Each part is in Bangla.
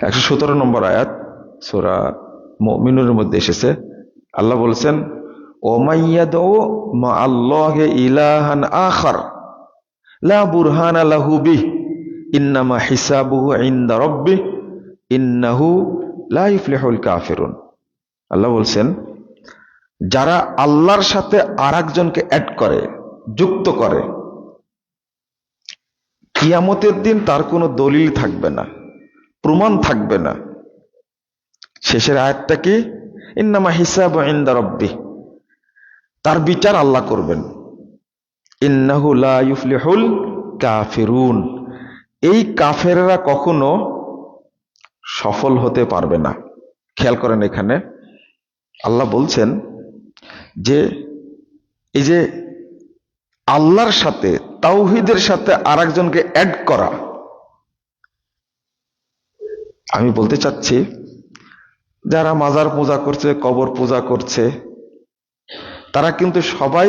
একশো সতেরো নম্বর আয়াত, সোরা মিনুর মধ্যে এসেছে। আল্লাহ বলছেন মা আল্লাহ ইলাহান লা বুরহান ইন্নাহু কাফিরুন। আল্লাহ বলছেন, যারা আল্লাহর সাথে আর একজনকে অ্যাড করে, যুক্ত করে, কিয়ামতের দিন তার কোনো দলিল থাকবে না। প্রমাণ থাকবে না। শেষের আয়াতটা কি? ইন্নামা হিসাব ইন্দা রব্বি। তার বিচার আল্লাহ করবেন। ইন্নাহু লা ইউফলিহুল কাফিরুন। এই কাফেররা কখনো সফল হতে পারবে না। খেয়াল করেন এখানে। আল্লাহ বলছেন যে, এই যে আল্লাহর সাথে, তাওহিদের সাথে আর একজনকে অ্যাড করা আমি বলতে চাচ্ছি, যারা মাজার পূজা করছে, কবর পূজা করছে, তারা কিন্তু সবাই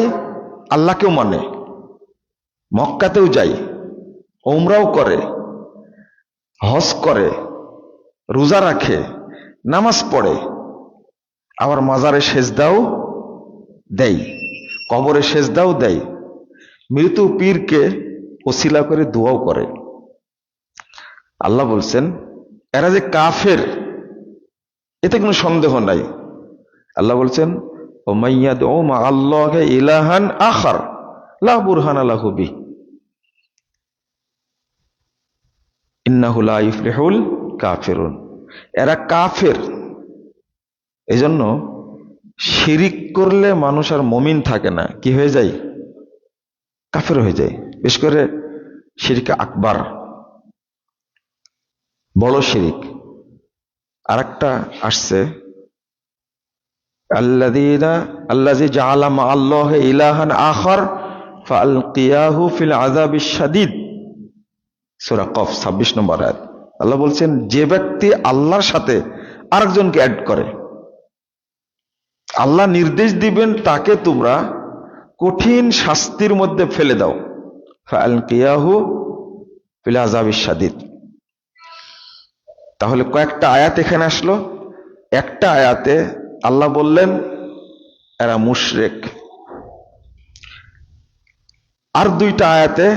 আল্লাহকেও মানে মক্কাতেও যায় ওমরাও করে, হজ করে, রোজা রাখে, নামাজ পড়ে, আবার মাজারে সেজদাও দেয়, কবরে সেজদাও দেয় মৃত্যু পীরকে ওসিলা করে দোয়াও করে। আল্লাহ বলছেন এরা যে কাফের, এতে কোনো সন্দেহ নাই। আল্লাহ বলছেন ও মাইয়াদ ও মা আল্লাহ ইলাহান আখার, লা বুরহান আলাহুবি ইন্নাহু লা ইফলিহুল কাফিরুন। এরা কাফের। এজন্য শিরিক করলে মানুষ আর মমিন থাকে না। কি হয়ে যায়? কাফের হয়ে যায়। বিশেষ করে শিরিক আকবার। বড় শিরিক। আর একটা আসছে আল্লাহ ফিল 26 নম্বর আল্লাহ বলছেন, যে ব্যক্তি আল্লাহর সাথে আরেকজনকে অ্যাড করে, আল্লাহ নির্দেশ দিবেন তাকে তোমরা কঠিন শাস্তির মধ্যে ফেলে দাও। ফিল আযাবিশ শাদীদ। তাহলে কয়েকটা আয়াত এখানে আসলো। একটা আয়াতে আল্লাহ বললেন, এরা মুশরেক। আর দুইটা আয়াতে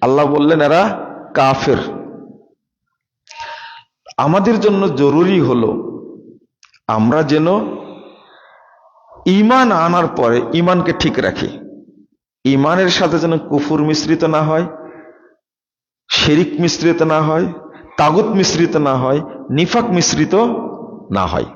আল্লাহ বললেন, এরা কাফের। আমাদের জন্য জরুরি হলো, আমরা যেন ইমান আনার পরে ইমানকে ঠিক রাখি। ইমানের সাথে যেন কুফুর মিশ্রিত না হয়, শেরিক মিশ্রিত না হয় তাগুত মিশ্রিত না হয় নিফাক মিশ্রিত না হয়।